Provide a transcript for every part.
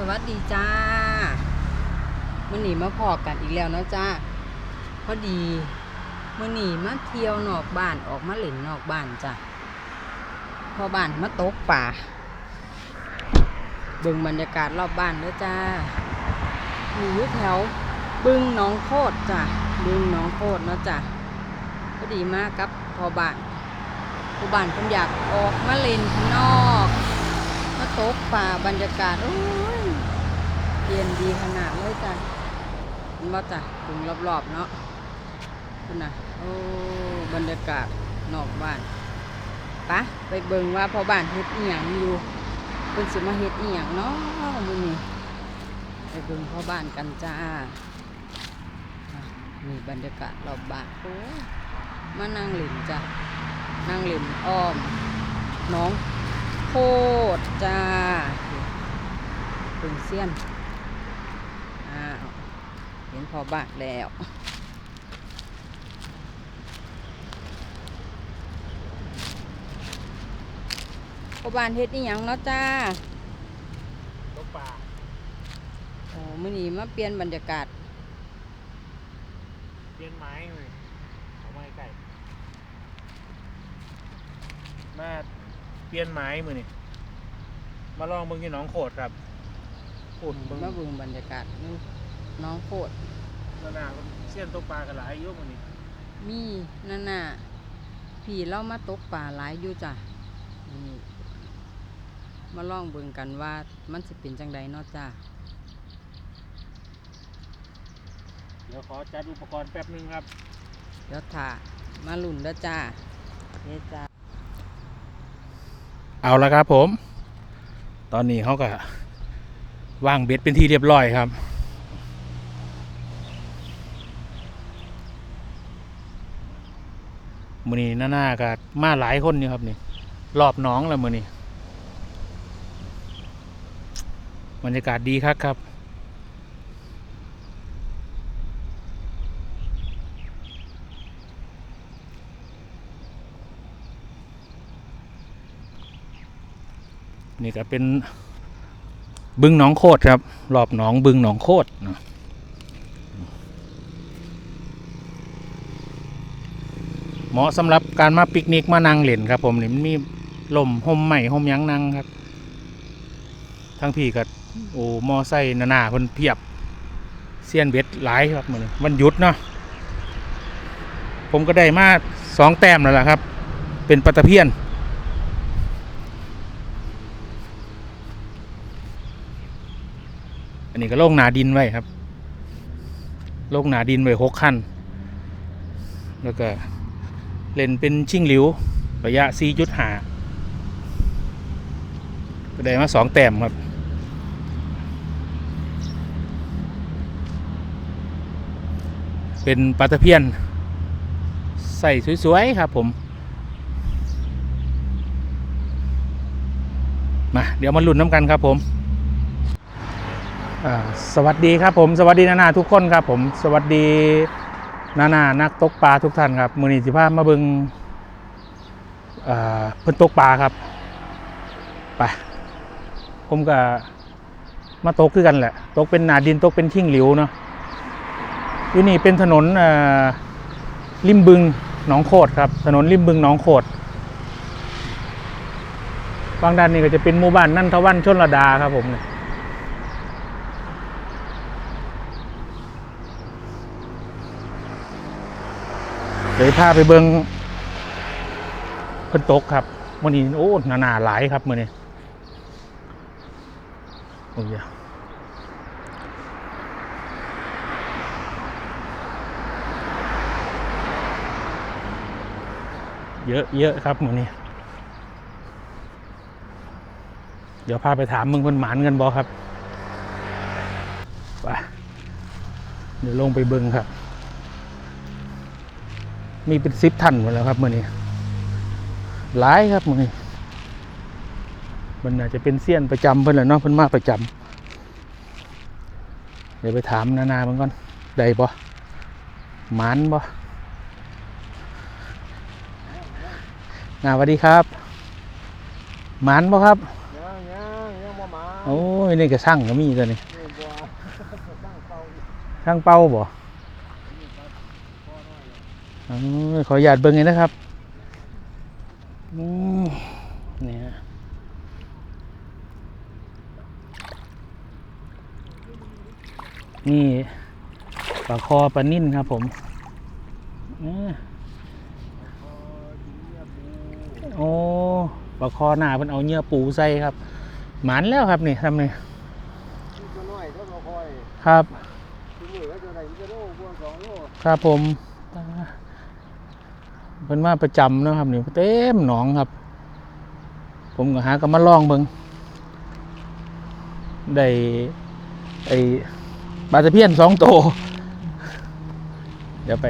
สวัสดีจ้ามื่อนี้มาพอกันอีกแล้วเนาะจ้าพอดีมื่อนี้มาเที่ยวนอกบ้านออกมาเล่นนอกบ้านจ้ะพอบ้านมาตกป่าเบิ่งบรรยากาศรอบบ้านเด้อจ้าอยู่แถวบึงน้องโคตรจ้ะบึงน้องโคตรเนาะจ้ะพอดีมากครับพอบ้านผู้บ้านเพิ่นอยากออกมาเล่นนอกมาตกป่าบรรยากาศโอ้ เย็นดีขนาดเลยจ้ะเห็นว่าจ้ะถึงรอบๆเนาะคุณนะโอ้บรรยากาศนอกบ้านปะไปเบิ่งว่าพอบ้านเฮ็ดอีหยังอยู่เป็นสิมาเฮ็ดอีหยังเนาะมื้อนี้ไปเบิ่งพอบ้านกันจ้าอะนี่บรรยากาศรอบบ้านโอ้มานั่งเล่นจ้ะนั่งเล่นอ้อมน้องโคตรจ้าถึงเสี้ยน ห็นพอบาทแล้วพอบานเฮ็ดนี่ยังเนาะจ้าตกปลาโอ้มื้อนี้มาเปลี่ยนบรรยากาศ เปลี่ยนไม้เลยเอาไม้ไก่มาเปลี่ยนไม้มือนี่มาลองเบิ่งที่หน้องโขดครับขุดเบิ่งมาเบิ่งบรรยากาศนี่น้องโคตร นานาเสี้ยนตกปลากันหลายอยุ่มือนี่มีนั่นน่ะพี่เรามาตกป่าหลายอยู่จ้ะนี่มาลองเบิ่งกันว่ามันสิเป็นจังใดเนาะจ้าเดี๋ยวขอจัดอุปกรณ์แป๊บนึงครับเดี๋ยวถ่ามาลุ่นแล้วจ้าเด้จ้าเอาละครับผม ตอนนี้เขาก็วางเบ็ดเป็นที่เรียบร้อยครับ มือนี้หน้าๆก็มาหลายคนอยู่ครับนี่รอบน้องแล้วมือนี้บรรยากาศดีครับครับนี่ก็เป็นบึงหนองโคตรครับ รอบหนองบึงหนองโคตรเนาะเห มาะสำหรับการมาปิกนิกมานั่งเล่นครับผมนี่มันมีลมห่มใหม่ห่มยังนั่งครับ ทั้งพี่กับโอ้มอไซค์หนาๆคนเพียบเซียนเบ็ดหลายครับมันวันหยุดเนาะผมก็ได้มาสองแต้มแล้วล่ะครับ เป็นปลาตะเพียนอันนี้ก็โล่งหนาดินไว้ครับโล่งหนาดินไว้หกขั้นแล้วก็ เล่นเป็นชิงหลิว ระยะ4จุดหาก็ได้มาสองแต้มครับ เป็นปลาตะเพียน ใส่สวย ๆ ครับผม มา เดี๋ยวมาลุ้นน้ำกันครับผมสวัสดีครับผม สวัสดีนานาทุกคนครับผม สวัสดี นานานักตกปลาทุกท่านครับมือนีสิพามาเบิงเพิ่นตกปลาครับไปผมก็มาตกคือกันแหละ ตกเป็นหนาดินตกเป็นทิ้งหลิวเนาะอยู่นี่เป็นถนนริมบึงหนองโคดครับ ถนนริมบึงหนองโคดบางด้านนี่ก็จะเป็นหมู่บ้านนั่นทวันชนระดาครับผมเนี่ย เดี๋ยวพาไปเบิงเพิ่นตกครับมื่อนี้โอ้หนาหนาๆหลายครับมื่อนี้โอ้ยเยอะเยอะครับมื่อนี้เดี๋ยวพาไปถามมึงเพิ่นหมานเงินบอครับไปเดี๋ยวลงไปเบิงครับ มีเป็นซิปทันหมดแล้วครับมื่อนี้หลายครับมื่อนี้มันอาจจะเป็นเสี้ยนประจำเพิ่นแหละเนาะเพิ่นมาประจำเดี๋ยวไปถามนานามันก่อนได้บ่หมานบ่นาสวัสดีครับหมานบ่ครับยังยังยังบ่มาโอ้ยนี่ก็ช่างก็มีตัวนี้เออบัวตั้งเป้าอยู่ช่างเป้าบ่ นี่ครับพ่อน้อยเลย อ๋อ ขออนุญาตเบิ่งหน่อยนะครับอืมเนี่ยนี่ปลาคอปลานิ่นครับผมเอ้อพอถึงเนี่ยปูโอ้ปลาคอหนาเพิ่นเอาเนื้อปูใส่ครับ หมันแล้วครับนี่ทำนี่นี่ก็น้อยเท่าเราคอยครับถึงมือก็จะได้มันจะโลบัวสองโลครับผม เพิ่นมาประจำเนาะครับนี่เต็มหนองครับ ผมก็หาก็มาลองเบิ่งได้ไอ้ปลาตะเพียนสองโตวเดี๋ยวไป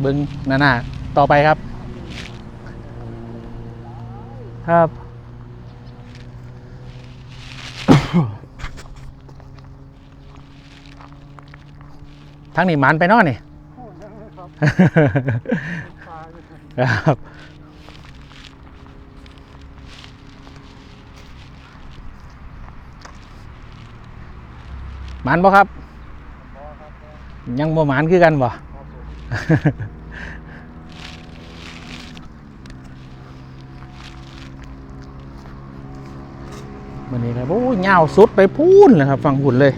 เบิ่งหน้าๆต่อไปครับ ครับทั้งนี้หมันไปเนอนี่โอ้ยังเลย ครับปลาอยู่ครับหมันบ่ครับ ยังบ่หมันคือกันบ่มันนี้ครับโอ้ยยาวสุดไปพูนเลยครับฟังผุนเลย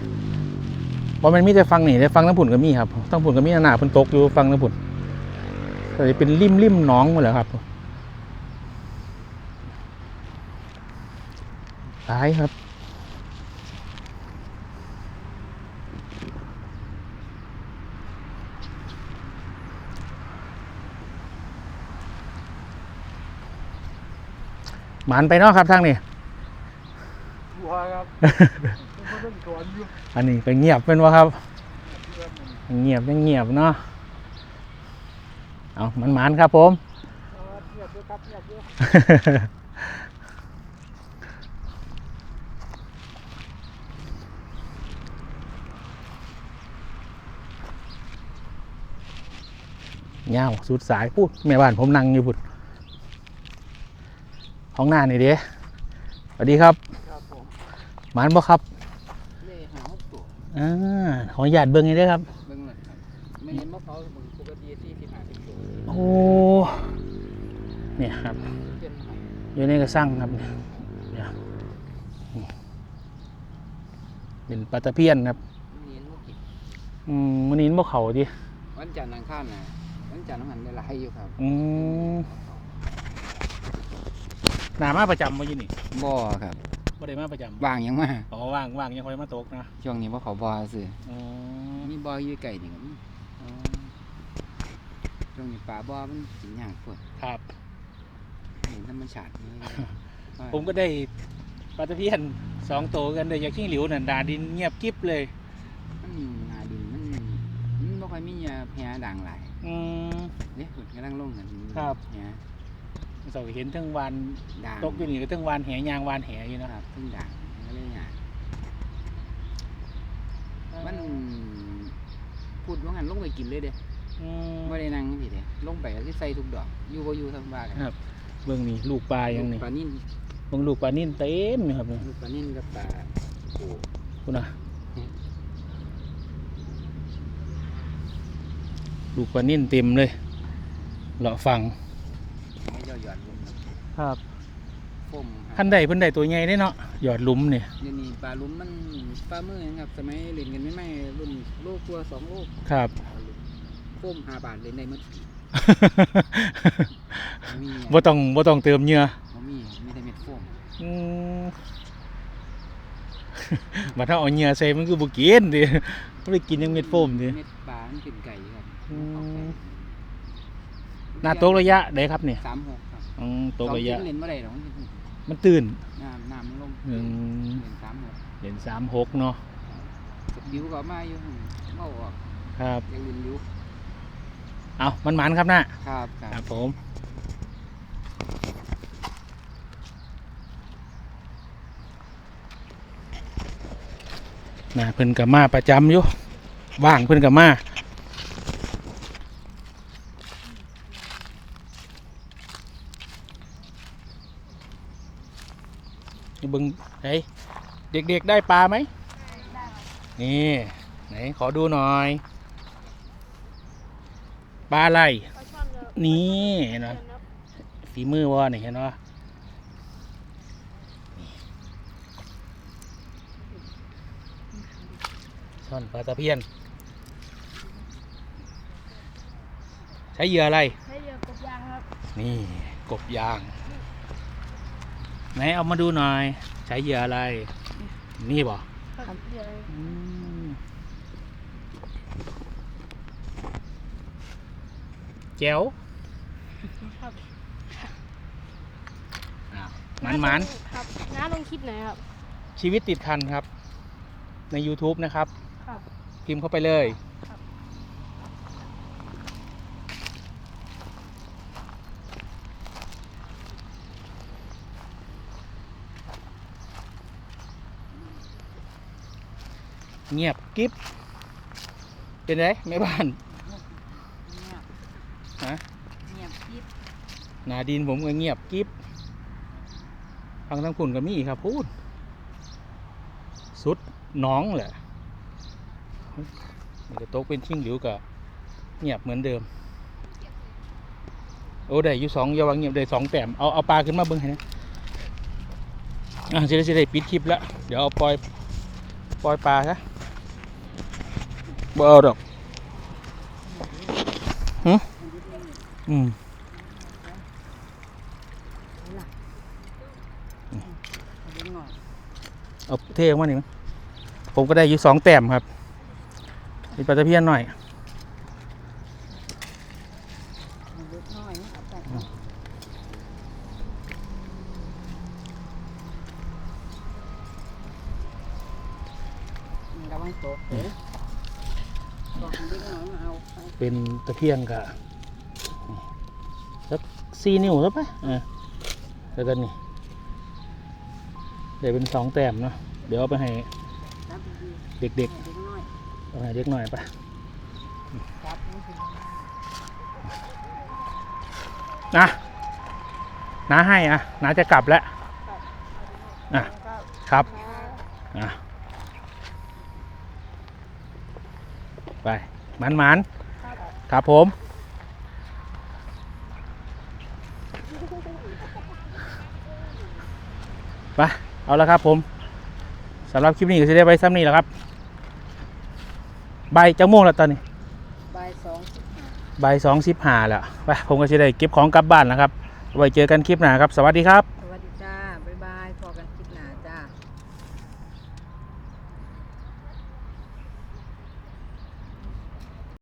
เพราะมันมีแต่ฟังนี่แต่ฟังน้ำผุนก็มีครับทั้งผุนก็มีหนาเพิ่นตกอยู่ฟังน้ำผุน แต่เป็นริมริมหน้องหมดแล้วครับตายครับ หมันไปเนาะครับทางนี้บัวครับมันต้องสวนอยู่อันนี้ก็เงียบเป็นวะครับเพื่อนมันเงียบยังเงียบเนาะ เอามันหมันครับผมเออเงียบด้วยครับเงียบด้วยเงาวสุดสายพูดแม่บ้านผมนั่งอยู่พุดห้องหน้านี่เด้สวัสดีครับครับผมหมันบ่ครับเล่หาหกตัวอ่าขออนุญาตเบิ่งให้ด้วยครับเบิ่งเลยครับไม่เห็นมะพร้าวเบิ่งปกติที่ที่หาสิบตัว โอ้เนี่ยครับเป็นหอยอยู่ในกระสังครับเนี่ยเนี่ยนี่เป็นปลาตะเพียนครับมันเห็นว่ากินอืมมันนี้บ่เขาดิวันจันทร์อังคารน่ะวันจันทร์น้ำมันได้หลายอยู่ครับ อืมหนามาประจำมาอยู่นี่บ่ครับบ่ได้มาประจำวางยังมาอ๋อว่างว่างยังคอยมาตกนะช่วงนี้ว่าเขาบ่อซื้ออ๋อมีบ่ออยู่ไก่นี่ก็มี ช่วงนี้ปลาบ่อมันกินยากพวดครับ เห็นธรรมชาตินี่ผมก็ได้ปลาตะเพียนสองตัวกันเลยอยากขี้หลิวน่ะดาดินเงียบกิ๊บเลย มันหนาดินมันมันบ่ค่อยมียาแพ้ด่างหลายอืมเด้ฝุ่นกำลังลงกันครับ เนี่ยเสาเห็นทั้งวันด่างตกอยู่นี่ก็ทั้งวันแหยางวันแหอยู่คนะรับทั้งด่างมันก็เลยยากมันพูดว่างั้นลงไปกินเลยเด้ อืมไม่ได้นั่งสิเด้ลงไปก็สิใส่ทุกดอก อยู่บ่อยู่ทำบ้ากันครับเบิ่งนี่ลูกปลายังนี่ปลานิ่นเบิ่งลูกปลานิ่นเต็มนี่ครับนี่ลูกปลานิ่นกับปลาโอ้คุณนะลูกปลานิ่นเต็มเลยเลาะฟังไม่ย่อหย่อนลงครับฟมขั้นใดเพิ่นใดตัวใหญ่ได้เนาะหยอดหลุมเนี่ยเดี๋ยวนี้ปลาลุ้มมันปลามือนะครับสมัยเล่นกันไม่ไม่รุ่นโลกตัวสองโลกครับ ฟมห้าบาทเล่นได้หมดมีบ่ต้องบ่ต้องเติมเหงื่อบ่มีมีแต่เม็ดโฟมอืมบัดถ้าเอาเหงื่อใส่มันคือบ่กินดิบ่ได้กินยังเม็ดโฟมดิเม็ดปลามันเป็นไก่ครับอืมหน้าตกระยะใดครับเนี่ยสามหกครับอืมตกระยะสองชิ้นเล่นเมื่อไรหรอกมันตื่นน้ำน้ำมันลงอืมเล่นสามหกเห็น36เนาะบิวก็มาอยู่เมาออกครับยังเรียนบิว เอามันหมันครับนะครับครัคบรับผมนะเพิ่นกับมาประจำอยู่ว่างเพิ่นกับมานี่เบิ่งไอ้เด็กๆได้ปลาไหมนี่ ไหน ขอดูหน่อย ปลาอะไรนี่เห็นไหมฝีมือวะนี่เห็นไหมช่อนปลาตะเพียน ใช้เหยื่ออะไร ใช้เรือกบยางครับ นี่กบยาง ไหนเอามาดูหน่อย ใช้เหยื่ออะไร นี่บ่ครับเรือ อืม แจ๋วครับอ้าวมันมันครับน้าลงคลิปไหนครับๆชีวิตติดคันครับ ใน YouTube นะครับ ครับ พิมพ์เข้าไปเลยครับเงียบกิ๊บเป็นไรแม่บ้านเงียบ ฮะเงียบกิ๊บหนาดินผมก็เงียบกิ๊บฟังทั้งคุณก็มีครับพูด สุดหน้องแหละมันจะตกเป็นชิงหลิวกับเงียบเหมือนเดิม โอ้ได้อยู่สองอยาวางเงียบได้สองแต้มเอาเอาปลาขึ้นมาเบิ้งให้นะอะจะได้จะได้ปิดคลิปแล้ว เดี๋ยวเอาปล่อยปล่อยปลาซะบ่เอาดอกหึ อืมเอาเดี๋ยวหน่อยเอาเทออกมาหนึ่งผมก็ได้อยู่สองแต้มครับมีปลาตะเพียนหน่อยเอาเล็กน้อยนะเอาไปนี่ระวังตกเด้อบอกให้เล็กน้อยมาเอาไปเป็นตะเพียนกับ สี่นิ้วแล้วปะอ่าแล้วก็นี่เดี๋ยวเป็นสองแต้มเนาะเดี๋ยวเอาไปให้เด็กๆเล็กน้อยๆเอาให้เด็กหน่อยปะนี่สินะน้าให้อะน้าจะกลับแล้วอะครับอะไปมันมันๆครับผม ไปเอาละครับผมสำหรับคลิปนี้ก็จะได้ไปซ้ำนี่แหละครับใบายจังโมงแล้วตอนนี้บ่ายสองสิบห้าใบายสองสิบห้าแล้วไปผมก็จะได้เก็บของกลับบ้านแล้วครับ ไว้เจอกันคลิปหน้าครับ สวัสดีครับ